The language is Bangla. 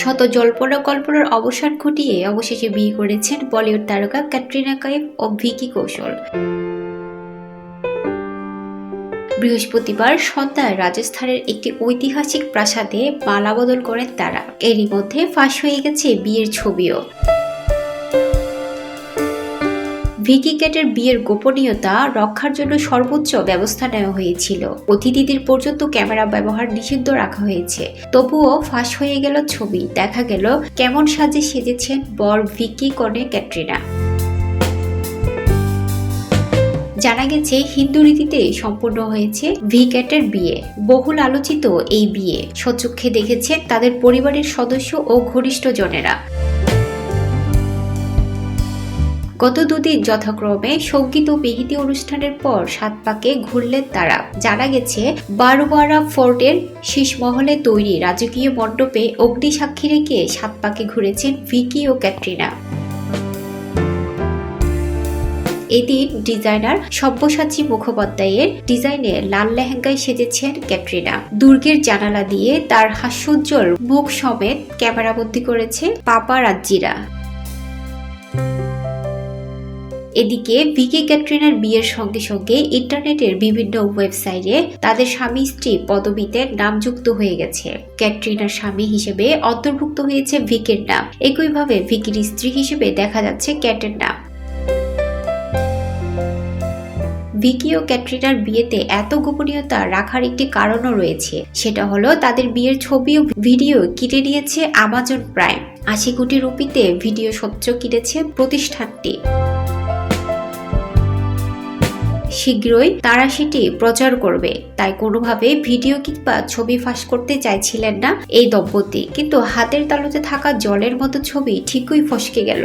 শত জল্পনা কল্পনার অবসান ঘটিয়ে অবশেষে বিয়ে করেছেন বলিউড তারকা ক্যাটরিনা কাইফ ও ভিকি কৌশল। বৃহস্পতিবার সন্ধ্যায় রাজস্থানের একটি ঐতিহাসিক প্রাসাদে মালা বদল করেন তারা। এরই মধ্যে ফাঁস হয়ে গেছে বিয়ের ছবিও। ভিকি ক্যাটের বিয়ের গোপনীয়তা রক্ষার জন্য সর্বোচ্চ ব্যবস্থা নেওয়া হয়েছিল। অতিথিদের পর্যন্ত ক্যামেরা ব্যবহার নিষিদ্ধ রাখা হয়েছে। তবুও ফাঁস হয়ে গেল ছবি। দেখা গেল কেমন সাজে সেজেছেন বর ভিকি কনে ক্যাটরিনা। জানা গেছে, হিন্দু রীতিতে সম্পূর্ণ হয়েছে ভিকেটের বিয়ে। বহুল আলোচিত এই বিয়ে। সচক্ষে দেখেছেন তাদের পরিবারের সদস্য ও ঘনিষ্ঠ জনেরা গত দুদিন যথাক্রমে সংগীত ও বিহিতি অনুষ্ঠানের পর সাত পাকে ঘুরলেন তারা। জানা গেছে, বারোয়ারা ফোর্টের শীষমহলে তৈরি রাজকীয় মণ্ডপে অগ্নি সাক্ষী রেখে সাত পাকে ঘুরেছেন ভিকি ও ক্যাটরিনা। এদিন ডিজাইনার সব্যসাচী মুখোপাধ্যায়ের ডিজাইনে লাল লেহেঙ্গায় সেজেছেন ক্যাটরিনা। দুর্গের জানালা দিয়ে তার হাস্যোজ্জ্বল মুখ সমেত ক্যামেরাবন্দি করেছে পাপা রাজ্জিরা এদিকে ভিকি ক্যাটরিনার বিয়ের সঙ্গে সঙ্গে ইন্টারনেটের বিভিন্ন ওয়েবসাইটে তাদের স্বামী স্ত্রী পদবিতে নাম যুক্ত হয়ে গেছে। ক্যাটরিনার স্বামী হিসেবে অন্তর্ভুক্ত হয়েছে ভিকের নাম। একইভাবে ভিকির স্ত্রী হিসেবে দেখা যাচ্ছে ক্যাটের নাম। ভিকি ও ক্যাটরিনার বিয়েতে এত গোপনীয়তা রাখার একটি কারণও রয়েছে। সেটা হলো তাদের বিয়ের ছবি ও ভিডিও কিনে নিয়েছে আমাজন প্রাইম আশি কোটি রুপিতে ভিডিও সচ্চ কিনেছে প্রতিষ্ঠানটি। শীঘ্রই তারা সেটি প্রচার করবে। তাই কোনোভাবে ভিডিও কিংবা ছবি ফাঁস করতে চাইছিলেন না এই দম্পতি। কিন্তু হাতের তালুতে থাকা জলের মতো ছবি ঠিকই ফসকে গেল।